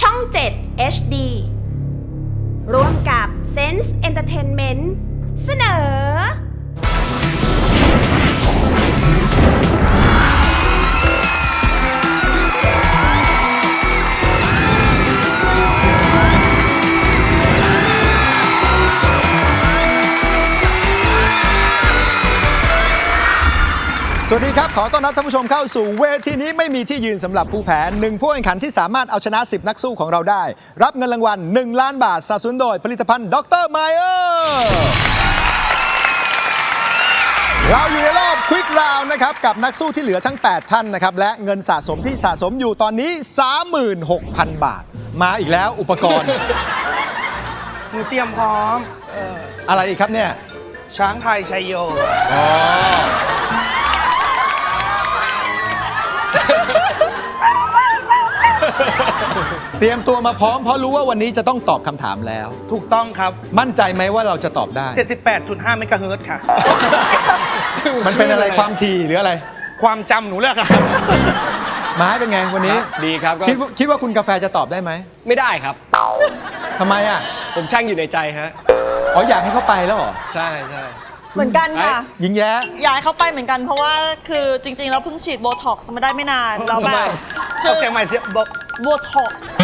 ช่อง 7 HD ร่วมกับ Sense Entertainment เสนอ วัสดีครับ ขอต้อนรับท่านผู้ชมเข้าสู่เวทีนี้ไม่มีที่ยืนสำหรับผู้แพ้หนึ่งผู้แข่งขันที่สามารถเอาชนะ 10 นักสู้ของเราได้ รับเงินรางวัล 1 ล้านบาทสนับสนุนโดยผลิตภัณฑ์ดรไมเออร์เราอยู่ในรอบควิกราวนะครับกับนักสู้ที่เหลือทั้ง 8 ท่านนะครับและเงินสะสมที่สะสมอยู่ตอนนี้ 36,000 บาท มาอีกแล้วอุปกรณ์หนูเตรียมพร้อมอะไรอีกครับเนี่ยช้างไทยชัยโยเต รียมตัวมาพร้อมเพราะรู้ว่าวันนี้จะต้องตอบคำถามแล้ว ถูกต้องครับ มั่นใจไหมว่าเราจะตอบได้ 78.5เมกะเฮิรตซ์ค่ะ มันเป็นอะไรความถี่หรืออะไรความจำหนูเลยค่ะไม้เป็นไงวันนี้ ดีครับก็คิดว่าคิดว่าคุณกาแฟจะตอบได้ไหมไม่ได้ครับ ทำไมอะผมช่างอยู่ในใจฮะ อ๋ออยากให้เขาไปแล้วเหรอใช่ใช่ เหมือนกันค่ะ ยิงแย้ อยากให้เขาไปเหมือนกันเพราะว่าคือจริงๆ แล้วเพิ่งฉีดโบท็อกซ์มาได้ไม่นานแล้วแบบเอาเสียงใหม่เสียงบอก โบท็อกซ์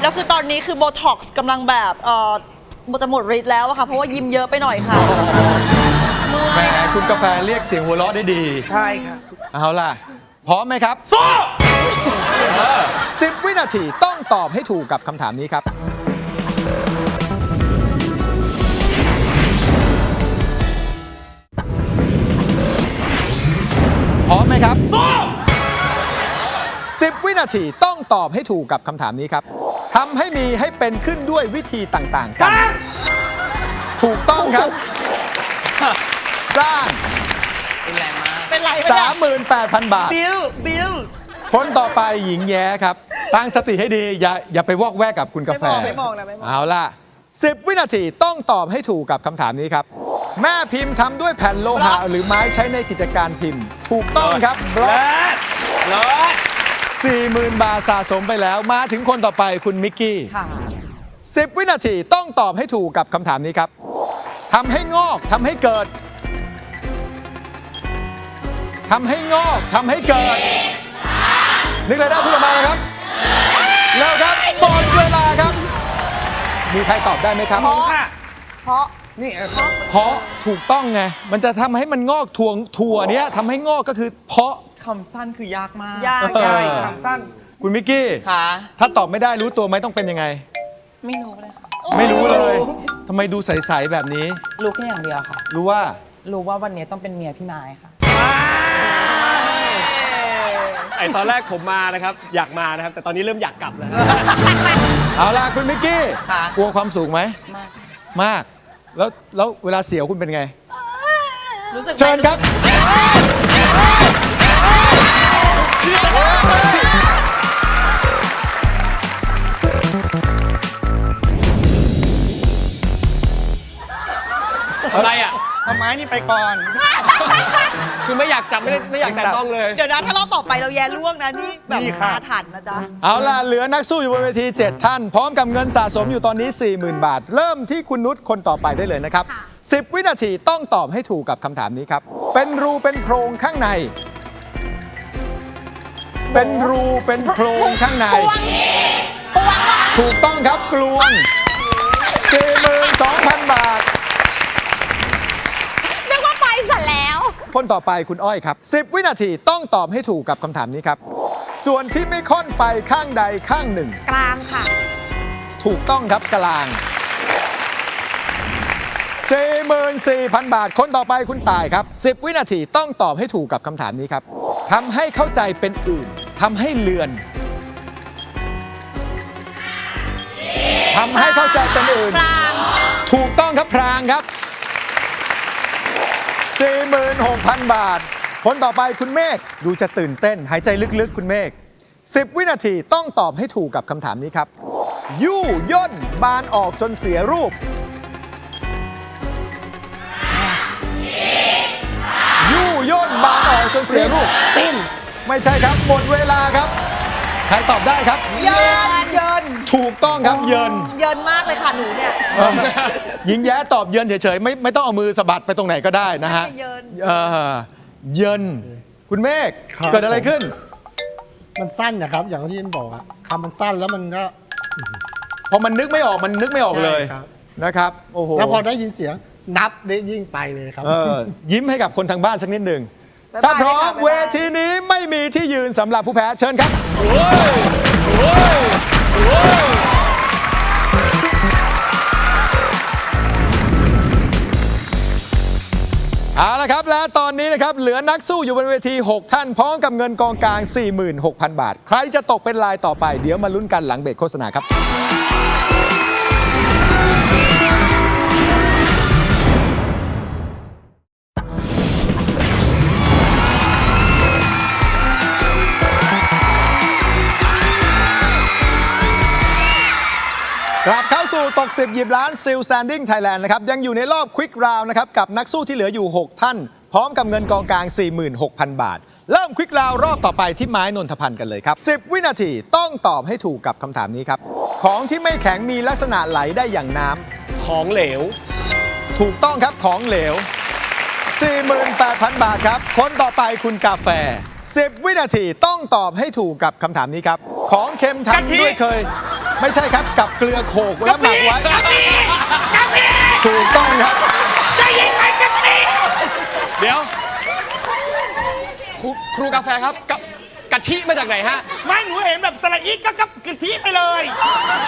แล้วคือตอนนี้คือโบท็อกซ์กำลังแบบเออมันจะหมดฤทธิ์แล้วอะค่ะ เพราะว่ายิ้มเยอะไปหน่อยค่ะเมื่แหมอยคุณกาแฟเรียกเสียงหัวเราะได้ดี ใช่ค่ะ เอาล่ะ พร้อมไหมครับสู้สิบวินาทีต้องตอบให้ถูกกับคำถามนี้ครับ พร้อมไหมครับสู้ สิบวินาทีต้องตอบให้ถูกกับคำถามนี้ครับทำให้มีให้เป็นขึ้นด้วยวิธีต่างๆสกันร้างถูกต้องครับ สร้างเป็นไรไม่ได้38,000 บาท บิลบิลคนต่อไปหญิงแย้ครับ ตั้งสติให้ดี อย่าอย่าไปวอกแวกกับคุณกาแฟไม่มองนะไม่มองเอาล่ะ 10 วินาทีต้องตอบให้ถูกกับคำถามนี้ครับ แม่พิมพ์ทำด้วยแผ่นโลหะหรือไม้ใช้ในกิจการพิมพ์ ถูกต้องครับบล็อกและ 40,000 บาทสะสมไปแล้ว มาถึงคนต่อไปคุณมิกกี้ค่ะ 10 วินาทีต้องตอบให้ถูกกับคำถามนี้ครับทำให้งอกทำให้เกิดทำให้งอกทำให้เกิด นึกอะไรได้พูดออกมาเลยครับเร็วครับหมดเวลาครับ มีใครตอบได้ไหมครับหนูค่ะ เพราะนี่เออเพราะถูกต้องไง มันจะทำให้มันงอกถั่วถั่วเนี้ยทำให้งอกก็คือเพราะ คำสั้นคือยากมากยากเออยากคำสั้นคุณมิกกี้ ค่ะ ถ้าตอบไม่ได้รู้ตัวไหมต้องเป็นยังไง ไม่รู้เลยค่ะ ไม่รู้เลยทำไมดูใสๆแบบนี้ รู้แค่อย่างเดียวค่ะ รู้ว่า รู้ว่าวันนี้ต้องเป็นเมียพี่นายค่ะ ไอตอนแรกผมมานะครับ อยากมานะครับ แต่ตอนนี้เริ่มอยากกลับแล้ว เอาล่ะคุณมิกกี้ค่ะ กลัวความสูงไหมมากค่ะมาก แล้วแล้วเวลาเสียวคุณเป็นไง รู้สึกไหมเชิญครับ อะไรอะ เอาไม้นี่ไปก่อน คือไม่อยากจับไม่ได้ไม่อยากแตะต้องเลย เดี๋ยวนะถ้าเราต่อไปเราแย่ล่วงนะนี่แบบนี่ค่ะอาถรรพ์นะจ๊ะ เอาล่ะ เหลือนักสู้อยู่บนเวที 7 ท่าน พร้อมกับเงินสะสมอยู่ตอนนี้ 40,000 บาท เริ่มที่คุณนุชคนต่อไปได้เลยนะครับ 10 วินาทีต้องตอบให้ถูกกับคำถามนี้ครับ เป็นรูเป็นโพรงข้างใน เป็นรูเป็นโพรงข้างใน ถูกต้องครับกลวง42,000 บาท นึกว่าไปเสร็จแล้ว คนต่อไปคุณอ้อยครับ 10 วินาทีต้องตอบให้ถูกกับคำถามนี้ครับ ส่วนที่ไม่ค่อนไปข้างใดข้างหนึ่ง กลางค่ะ ถูกต้องครับกลาง 44,000 บาท คนต่อไปคุณตายครับ 10 วินาทีต้องตอบให้ถูกกับคำถามนี้ครับทำให้เข้าใจเป็นอื่นทำให้เลือนทำให้เข้าใจเป็นอื่นกลางถูกต้องครับพรางครับ 46,000 บาท คนต่อไปคุณเมฆดูจะตื่นเต้น หายใจลึกๆ คุณเมฆ10 วินาทีต้องตอบให้ถูกกับคำถามนี้ครับยู่ย่นบานออกจนเสียรูป ยู่ย่นบานออกจนเสียรูปไม่ใช่ครับ หมดเวลาครับ ใครตอบได้ครับ เยินเยินครับเยิน เยินมากเลยค่ะหนูเนี่ย หญิงแย้ตอบเยินเฉยๆไม่ไม่ต้องเอามือสะบัดไปตรงไหนก็ได้นะฮะเยิน เออเยิน คุณเมฆครับ เกิดอะไรขึ้น มันสั้นนะครับ อย่างที่ยินบอกอะคำมันสั้นแล้วมันก็ พอมันนึกไม่ออกมันนึกไม่ออกเลยใช่ครับ นะครับ โอ้โหแล้วพอได้ยินเสียง นับได้ยิ่งไปเลยครับ เออยิ้มให้กับคนทางบ้านสักนิดหนึ่งบ๊ายบายถ้าพร้อมค่ะบ๊ายบาย เวทีนี้ไม่มีที่ยืนสำหรับผู้แพ้เชิญครับ เอาละครับและตอนนี้นะครับเหลือนักสู้อยู่บนเวที 6 ท่านพร้อมกับเงินกองกลาง 46,000 บาท ใครจะตกเป็นลายต่อไป เดี๋ยวมาลุ้นกันหลังเบรกโฆษณาครับ กลับเข้าสู่ตก10หยิบล้านซิลแซนดิ้งไทยแลนด์นะครับ ยังอยู่ในรอบควิกราวนะครับ กับนักสู้ที่เหลืออยู่ 6 ท่าน พร้อมกับเงินกองกลาง 46,000 บาท เริ่มควิกราวรอบต่อไปที่ไม้นนทพันธ์กันเลยครับ 10 วินาทีต้องตอบให้ถูกกับคำถามนี้ครับ ของที่ไม่แข็งมีลักษณะไหลได้อย่างน้ำของเหลวถูกต้องครับของเหลว 48,000 บาทครับ คนต่อไปคุณกาแฟ 10 วินาทีต้องตอบให้ถูกกับคำถามนี้ครับ ของเค็มทำด้วยเคย ไม่ใช่ครับกับเกลือโขกแล้วหมักไว้ถูกต้องครับเดี๋ยว ครูครูกาแฟครับกะกะทิมาจากไหนฮะ ไม่หนูเห็นแบบสไลด์อีกก็กับกะทิไปเลย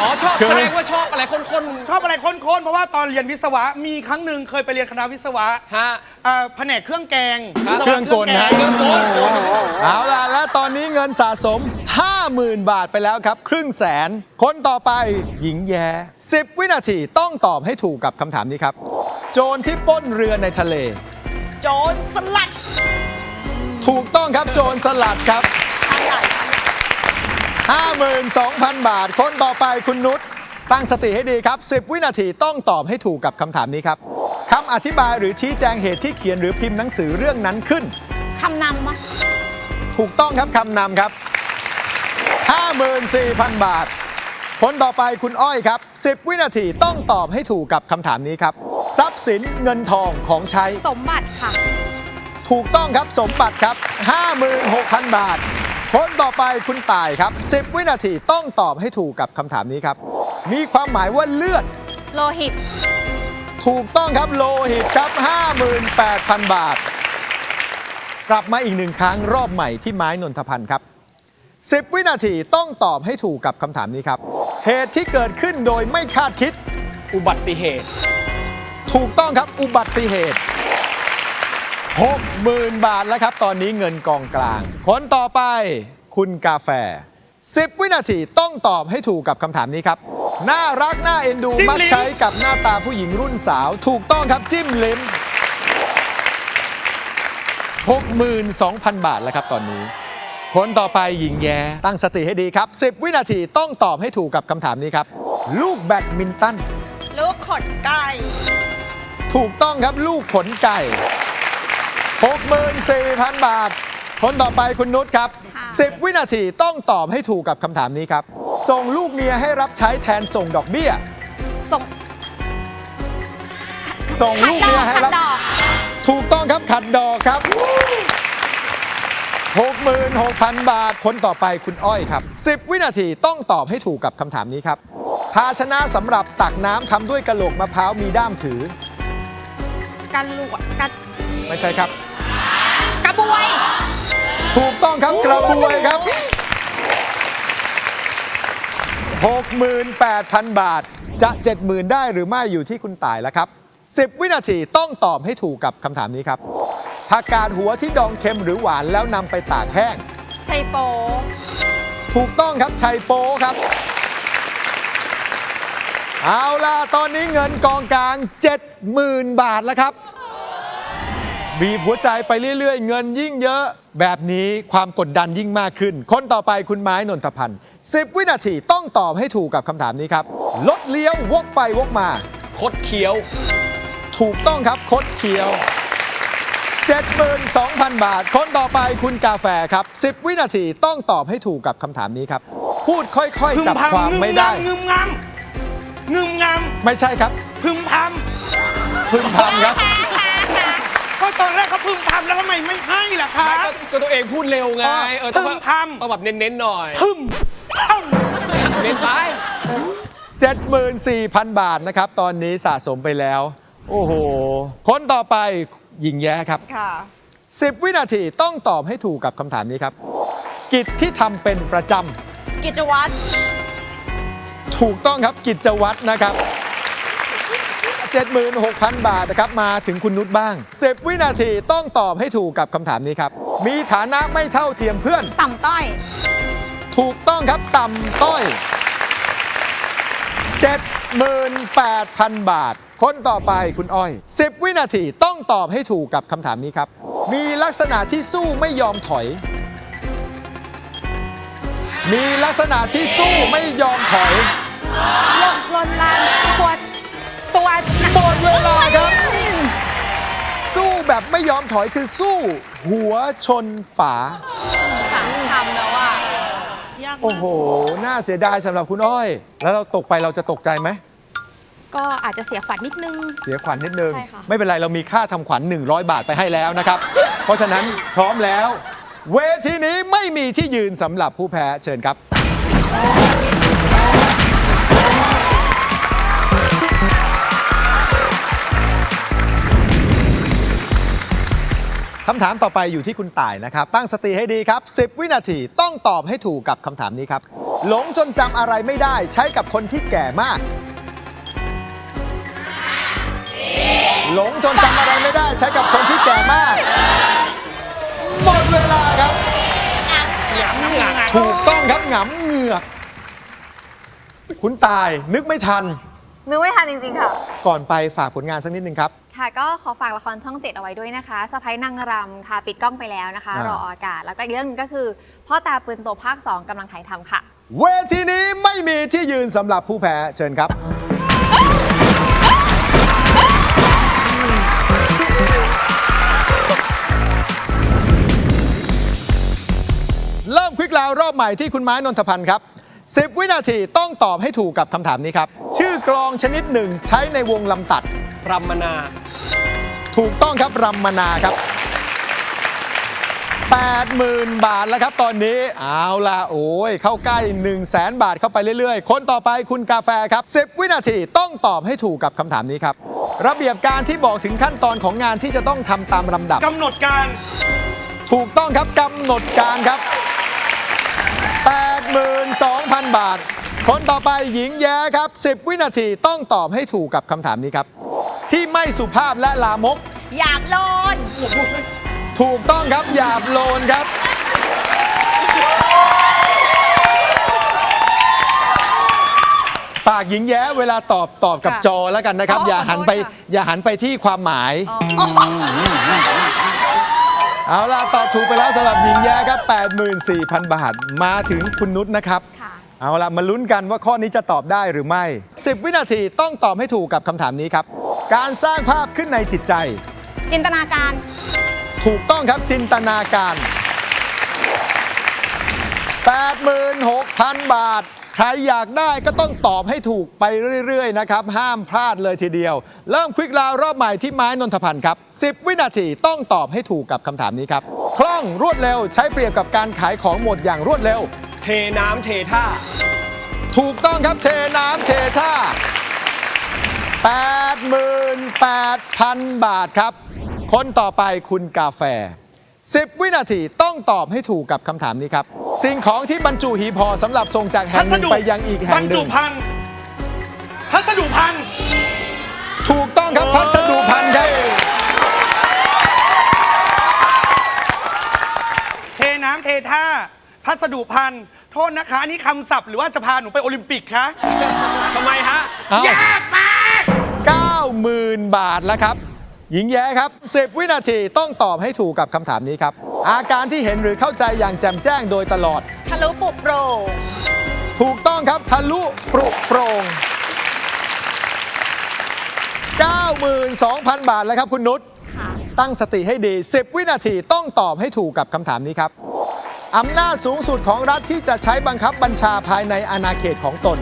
อ๋อชอบแสดงว่าชอบอะไรข้นชอบอะไรค้นๆ เพราะว่าตอนเรียนวิศวะมีครั้งหนึ่งเคยไปเรียนคณะวิศวะๆฮะ เอ่อแผนกเครื่องแกงครับ วิศวะเครื่องกลนะเครื่องแกงเครื่องกล เอาล่ะ และตอนนี้เงินสะสม 50,000 บาทไปแล้วครับ ครึ่งแสน คนต่อไปหญิงแย้10 วินาทีต้องตอบให้ถูกกับคำถามนี้ครับ โจรที่ปล้นเรือในทะเล โจรสลัด ถูกต้องครับโจรสลัดครับ ชายใหญ่ 52,000 บาท คนต่อไปคุณนุชตั้งสติให้ดีครับ 10 วินาทีต้องตอบให้ถูกกับคำถามนี้ครับคำอธิบายหรือชี้แจงเหตุที่เขียนหรือพิมพ์หนังสือเรื่องนั้นขึ้น คำนำมะถูกต้องครับคำนำครับ 54,000 บาท คนต่อไปคุณอ้อยครับ 10 วินาทีต้องตอบให้ถูกกับคำถามนี้ครับ ทรัพย์สินเงินทองของใช้ สมบัติค่ะ ถูกต้องครับสมบัติครับ 56,000 บาท คนต่อไปคุณต่ายครับ 10 วินาทีต้องตอบให้ถูกกับคำถามนี้ครับ มีความหมายว่าเลือด โลหิต ถูกต้องครับโลหิตครับ 58,000 บาท กลับมาอีกหนึ่งครั้งรอบใหม่ที่ไม้นนทพันธ์ครับ10 วินาทีต้องตอบให้ถูกกับคำถามนี้ครับ เหตุที่เกิดขึ้นโดยไม่คาดคิด อุบัติเหตุ ถูกต้องครับอุบัติเหตุ 60,000 บาทแล้วครับ ตอนนี้เงินกองกลาง คนต่อไปคุณกาแฟ 10 วินาทีต้องตอบให้ถูกกับคำถามนี้ครับ น่ารักน่าเอ็นดูจิ้มลิ้มมักใช้กับหน้าตาผู้หญิงรุ่นสาว ถูกต้องครับจิ้มลิ้ม62,000 บาทแล้วครับตอนนี้ คนต่อไปหญิงแย้ตั้งสติให้ดีครับ 10 วินาทีต้องตอบให้ถูกกับคำถามนี้ครับ ลูกแบดมินตัน ลูกขดไก่ ถูกต้องครับลูกขนไก่ 64,000 บาท คนต่อไปคุณนุชครับ 10 วินาทีต้องตอบให้ถูกกับคำถามนี้ครับ ส่งลูกเมียให้รับใช้แทนส่งดอกเบี้ย ส่งส่งลูกเมียให้รับดอกถูกต้องครับขัดดอกครับ 66,000 บาท คนต่อไปคุณอ้อยครับ 10 วินาทีต้องตอบให้ถูกกับคำถามนี้ครับ ภาชนะสำหรับตักน้ำทำด้วยกระโหลกมะพร้าวมีด้ามถือ กันลวดกันไม่ใช่ครับกระบ วย ถูกต้องครับกระบวยครับ 68,000 บาทจะ 70,000 ได้หรือไม่อยู่ที่คุณตายแล้วครับ 10 วินาทีต้องตอบให้ถูกกับคำถามนี้ครับผักกาดหัวที่ดองเค็มหรือหวานแล้วนำไปตากแห้ง ไชโป ถูกต้องครับชัยโปครับ เอาล่ะ ตอนนี้เงินกองกลาง 70,000 บาทแล้วครับ บีบหัวใจไปเรื่อย ๆ เงินยิ่งเยอะแบบนี้ความกดดันยิ่งมากขึ้น คนต่อไปคุณไม้นนทพันธ์10 วินาทีต้องตอบให้ถูกกับคำถามนี้ครับรถเลี้ยววกไปวกมา คดเคี้ยว ถูกต้องครับคดเคี้ยว 72,000 บาท คนต่อไปคุณกาแฟครับ 10 วินาทีต้องตอบให้ถูกกับคำถามนี้ครับ พูดค่อยพึๆมจับพำความงึมไม่ได้งำงึมงำงึมงไม่ใช่ครับำพึมพพึมพำครับำ ก็ตอนแรกเขาพึมพำแล้วทำไมไม่ให้ล่ะคะ ไม่ก็ก็ตัวเองพูดเร็วไง เออต้องแบบพึ่งพำ ต้องแบบเน้นๆหน่อย พึมพเน้นไป 74,000 บาทนะครับ ตอนนี้สะสมไปแล้ว โอ้โห คนต่อไปหญิงแย้ครับ ค่ะ 10 วินาทีต้องตอบให้ถูกกับคำถามนี้ครับ กิจที่ทำเป็นประจกิจวัตรำถูกต้องครับกิจวัตรนะครับ 76,000 บาทนะครับ มาถึงคุณนุชบ้าง 10 วินาทีต้องตอบให้ถูกกับคำถามนี้ครับ มีฐานะไม่เท่าเทียมเพื่อน ต่ำต้อยถูกต้องครับต่ำต้อย 78,000 บาท คนต่อไปคุณอ้อย 10 วินาทีต้องตอบให้ถูกกับคำถามนี้ครับ มีลักษณะที่สู้ไม่ยอมถอย มีลักษณะที่สู้ไม่ยอมถอยลนลานตัว ตัวหมดเวลาครับ สู้แบบไม่ยอมถอยคือสู้ หัวชนฝาทำแล้วอะยากโอ้โห น่าเสียดายสำหรับคุณอ้อย แล้วเราตกไปเราจะตกใจไหม ก็อาจจะเสียขวัญนิดนึง เสียขวัญนิดนึง ใช่ค่ะ ไม่เป็นไร เรามีค่าทำขวัญ 100 บาทไปให้แล้วนะครับ เพราะฉะนั้นพร้อมแล้ว เวทีนี้ไม่มีที่ยืนสำหรับผู้แพ้เชิญครับคำถามต่อไปอยู่ที่คุณต่ายนะครับ ตั้งสติให้ดีครับ 10 วินาทีต้องตอบให้ถูกกับคำถามนี้ครับ หลงจนจำอะไรไม่ได้ใช้กับคนที่แก่มาก หลงจนจำอะไรไม่ได้ใช้กับคนที่แก่มาก หมดเวลาครับถูกต้องครับหงำเหงือก คุณตายนึกไม่ทัน นึกไม่ทันจริงๆค่ะ ก่อนไปฝากผลงานสักนิดนึงครับ ค่ะก็ขอฝากละครช่องเจ็ดเอาไว้ด้วยนะคะสะพ้ายนางรำค่ะ ปิดกล้องไปแล้วนะคะ อ่าร รอออกอากาศ แล้วก็อีกเรื่องหนึงก็คือ พ่อตาปืนโตภาค 2กำลังถ่ายทำค่ะ เวทีนี้ไม่มีที่ยืนสำหรับผู้แพ้เชิญครับ เริ่มควิกราวรอบใหม่ที่คุณไม้นนทพันธ์ครับ 10 วินาทีต้องตอบให้ถูกกับคำถามนี้ครับ ชื่อกลองชนิดหนึ่งใช้ในวงลำตัดรำมนา ถูกต้องครับรำมนาครับ 80,000 บาทแล้วครับตอนนี้ เอาล่ะ โอ้ย เข้าใกล้ 1 0 0 0 0แสนบาทเข้าไปเรื่อยๆ คนต่อไปคุณกาแฟครับ 10 วินาทีต้องตอบให้ถูกกับคำถามนี้ครับ ระเบียบการที่บอกถึงขั้นตอนของงานที่จะต้องทำตามลำดับำกำหนดการ ถูกต้องครับกำหนดการครับ 82,000 บาท คนต่อไปหญิงแย้ครับ 10 วินาทีต้องตอบให้ถูกกับคำถามนี้ครับ ที่ไม่สุภาพและลามก หยาบโลนถูกต้องครับหยาบโลนครับ ฝากหญิงแย้เวลาตอบตอบกับค่ะจอแล้วกันนะครับอ๋ออย่าหันไปขอโทษค่ะอย่าหันไปที่ความหมายอ๋อเอาล่ะ ตอบถูกไปแล้วสำหรับหญิงแย้ครับ 84,000 บาท มาถึงคุณนุชนะครับค่ะ เอาล่ะมาลุ้นกันว่าข้อนี้จะตอบได้หรือไม่ 10 วินาทีต้องตอบให้ถูกกับคำถามนี้ครับ การสร้างภาพขึ้นในจิตใจ จินตนาการ ถูกต้องครับจินตนาการ 86,000 บาท ใครอยากได้ก็ต้องตอบให้ถูกไปเรื่อย ๆ นะครับ ห้ามพลาดเลยทีเดียว เริ่มควิกราวรอบใหม่ที่ไม้นนทพันธ์ครับ 10 วินาทีต้องตอบให้ถูกกับคำถามนี้ครับคล่องรวดเร็วใช้เปรียบกับการขายของหมดอย่างรวดเร็ว เทน้ำเทท่า ถูกต้องครับเทน้ำเทท่า 88,000 บาทครับ คนต่อไปคุณกาแฟ 10 วินาทีต้องตอบให้ถูกกับคำถามนี้ครับ สิ่งของที่บรรจุหีบห่อสำหรับส่งจากแห่พังหสนึ่งดุไปยังอีกบแห่รงรหจุนึ่งภัณฑ์พัสดุพันธุ์ถูกต้องครับพัสดุพันธ์ครับ เทน้ำเทท่า พัสดุพันธุ์โทษนะคะอันนี่คำศัพท์หรือว่าจะพาหนูไปโอลิมปิกคะทำไมฮะ เอ้ายากมาก90,000 บาทแล้วครับ หญิงแย้ครับ 10 วินาทีต้องตอบให้ถูกกับคำถามนี้ครับ อาการที่เห็นหรือเข้าใจอย่างแจ่มแจ้งโดยตลอด ทะลุปุโปร่งถูกต้องครับทะลุปรุโปร่ง92,000 บาทแล้วครับคุณนุชตั้งสติให้ดี 10 วินาทีต้องตอบให้ถูกกับคำถามนี้ครับ อำนาจสูงสุดของรัฐที่จะใช้บังคับบัญชาภายในอาณาเขตของตน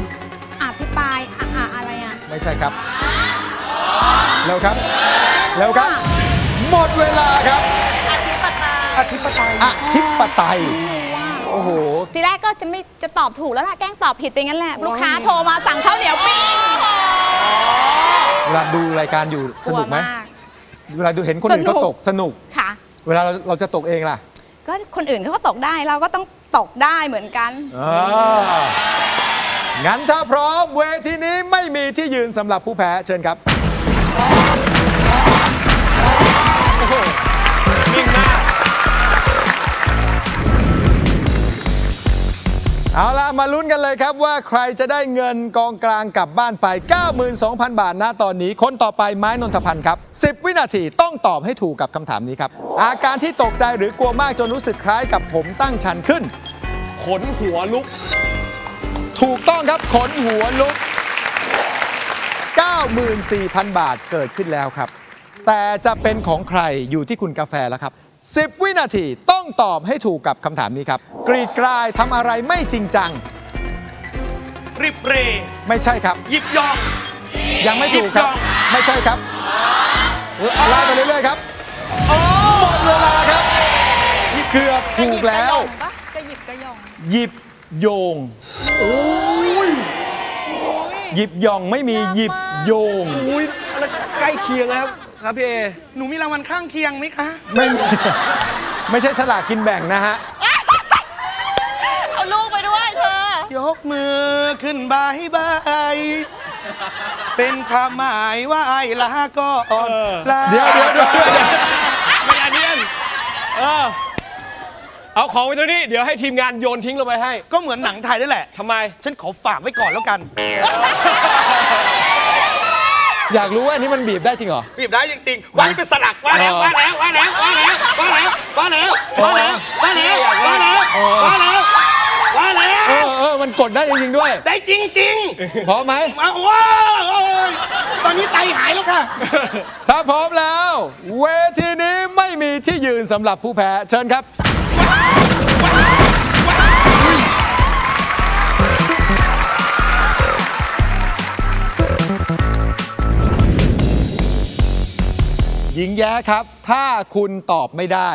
อภิปรายอะอะอะไรอะไม่ใช่ครับเร็วครับเร็วครับ หมดเวลาครับ อธิปไตยอธิปไตยอธิปไตย โอ้โห ทีแรกก็จะไม่จะตอบถูกแล้วล่ะแกล้งตอบผิดไปงั้นแหละ ลูกค้าโทรมาสั่งข้าวเหนียวปิ้งเวลาดูรายการอยู่สนุกไหมลัวากเวลาดูเห็นคนอื่นเขาตกสนุก ค่ะ เวลาเราเราจะตกเองล่ะ ก็คนอื่นเขาก็ตกได้เราก็ต้องตกได้เหมือนกัน อ่างั้นถ้าพร้อมเวทีนี้ไม่มีที่ยืนสำหรับผู้แพ้เชิญครับ เอาล่ะ มาลุ้นกันเลยครับว่าใครจะได้เงินกองกลางกลับบ้านไป 92,000 บาทนะตอนนี้ คนต่อไปไม้นนทพันธ์ครับ 10 วินาทีต้องตอบให้ถูกกับคำถามนี้ครับ อาการที่ตกใจหรือกลัวมากจนรู้สึกคล้ายกับผมตั้งชันขึ้น ขนหัวลุก ถูกต้องครับขนหัวลุก 94,000 บาทเกิดขึ้นแล้วครับ แต่จะเป็นของใครอยู่ที่คุณกาแฟแล้วครับ 10 วินาทีต้องตอบให้ถูกกับคำถามนี้ครับ กรีดกรายทำอะไรไม่จริงจัง ริบเรไม่ใช่ครับหยิบยอง ยังไม่ถูกครับหยิบยองไม่ใช่ครับไล่ไปเรื่อยๆครับหมดเวลาครับเกือบถูกแล้ว กระหยิบกระหย่องหยิบโยงหยิบย่องไม่มีหยิบโยง อุ้ยอะไรใกล้เคียงแล้ว ครับพี่เอหนูมีรางวัลข้างเคียงไหมคะ ไม่มีไม่ใช่ฉลากกินแบ่งนะฮะ เอาลูกไปด้วยเธอ ยกมือขึ้นบายบายเป็นความหมายว่าไอ้ลาก่อนลาเดี๋ยวเดี๋ยวเดี๋ยวเดี๋ยวไม่อันเนียนเออเอาของไว้ตรงนี้ เดี๋ยวให้ทีมงานโยนทิ้งลงไปให้ ก็เหมือนหนังไทยนั่นแหละทำไม ฉันขอฝากไว้ก่อนแล้วกัน อยากรู้ว่าอันนี้มันบีบได้จริงเหรอ บีบได้จริงๆวันนี้เป็นสลักว่าแล้วว่าแล้วว่าแล้วว่าแล้วว่าแล้วว่าแล้วว่าแล้วว่าแล้วว่าแล้วว่าแล้วว่าแล้เอวอเออมันกดได้จริงๆด้วย ได้จริงพร้อมไหม ๆมาว้าวโอ้ยตอนนี้ไตหายแล้วค่ะ ถ้าพร้อมแล้ว เวทีนี้ไม่มีที่ยืนสำหรับผู้แพ้ เชิญครับ หญิงแย้ครับ ถ้าคุณตอบไม่ได้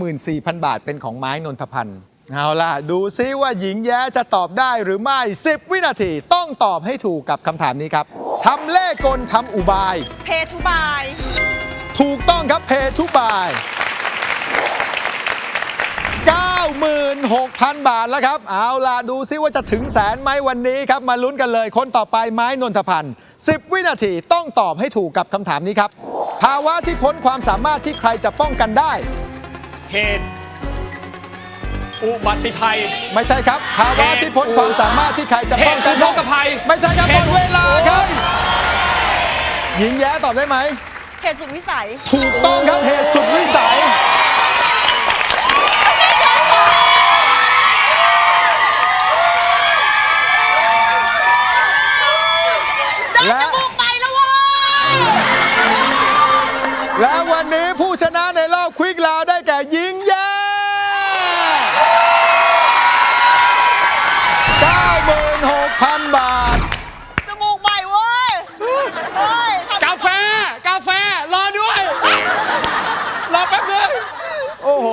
94,000 บาทเป็นของไม้นนทพันธ์เอาล่ะ ดูซิว่าหญิงแย้จะตอบได้หรือไม่ 10 วินาทีต้องตอบให้ถูกกับคำถามนี้ครับทำเล่ห์กลทำอุบาย เพทูบาย ถูกต้องครับเพทุบาย 96,000 บาทแล้วครับ เอาล่ะ ดูซิว่าจะถึงแสนไหมวันนี้ครับ มาลุ้นกันเลย คนต่อไปไม้นนทพันธ์10 วินาทีต้องตอบให้ถูกกับคำถามนี้ครับ ภาวะที่พ้นความสามารถที่ใครจะป้องกันได้ เหตุ อุบัติภัย ไม่ใช่ครับ ภาวะที่พ้นความสามารถที่ใครจะป้องกันเหตุได้อุทกภัย ไม่ใช่ครับหมดเวลาครับ หญิงแย้ตอบได้ไหม เหตุสุดวิสัย ถูกต้องครับเหตุสุดวิสัย ห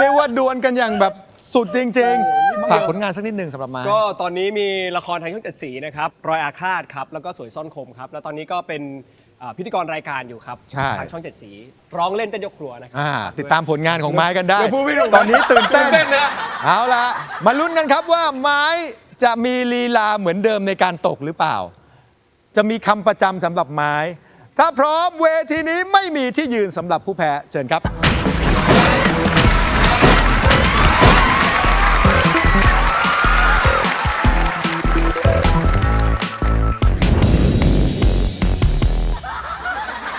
เรียกว่าดวลกันอย่างแบบสุดจริงๆฝากผลงานสักนิดหนึ่งสำหรับมาก็ตอนนี้มีละครทางช่องเจ็ดสีนะครับรอยอาฆาตครับแล้วก็สวยซ่อนคมครับ แล้วตอนนี้ก็เป็นอ่าพิธีกรรายการอยู่ครับใช่ ทางช่องเจ็ดสี ร้องเล่นเต้นยกครัวนะครั อ่าติดตามผลงานของไม้กันได้ เดี๋ยวพูดไม่ถูก ตอนนี้ตื่นเต้นตื่นเต้นนะ เอาละมาลุ้นกันครับว่าไม้จะมีลีลาเหมือนเดิมในการตกหรือเปล่า จะมีคำประจำสำหรับไม้ ถ้าพร้อมเวทีนี้ไม่มีที่ยืนสำหรับผู้แพ้เชิญครับ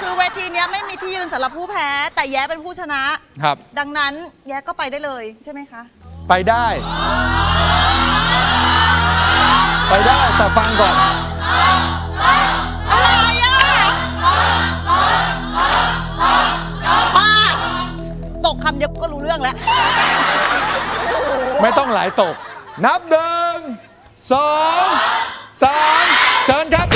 คือเวทีเนี้ยไม่มีที่ยืนสำหรับผู้แพ้ แต่แย้เป็นผู้ชนะ ครับ ดังนั้นแย้ก็ไปได้เลยใช่ไหมคะ ไปได้ ไปได้แต่ฟังก่อน อะไรอะป้าตกคำเดียวก็รู้เรื่องแล้ว ไม่ต้องหลายตก นับหนึ่งสองสามเชิญครับ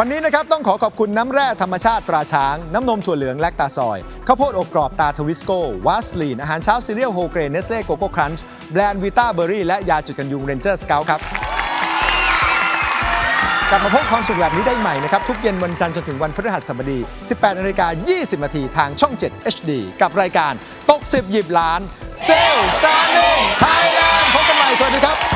วันนี้นะครับต้องขอขอบคุณน้ำแร่ธรรมชาติตราช้าง น้ำนมถั่วเหลืองแลคตาซอยข้าวโพดอบกรอบตาทวิสโก้วาสลีนอาหารเช้าซีเรียลโฮเกรนเนสเล่โกโก้ครันช์แบรนด์วิต้าเบอรี่และยาจุดกันยุงเรนเจอร์สเกลครับกลับมาพบความสุขแบบนี้ได้ใหม่นะครับ ทุกเย็นวันจันทร์จนถึงวันพฤหัสบดี 18นาฬิกา20นาทีทางช่อง 7 HD กับรายการตก10หยิบล้าน เซลซาเน่ไทยแลนด์พบกันใหม่ สวัสดีครับ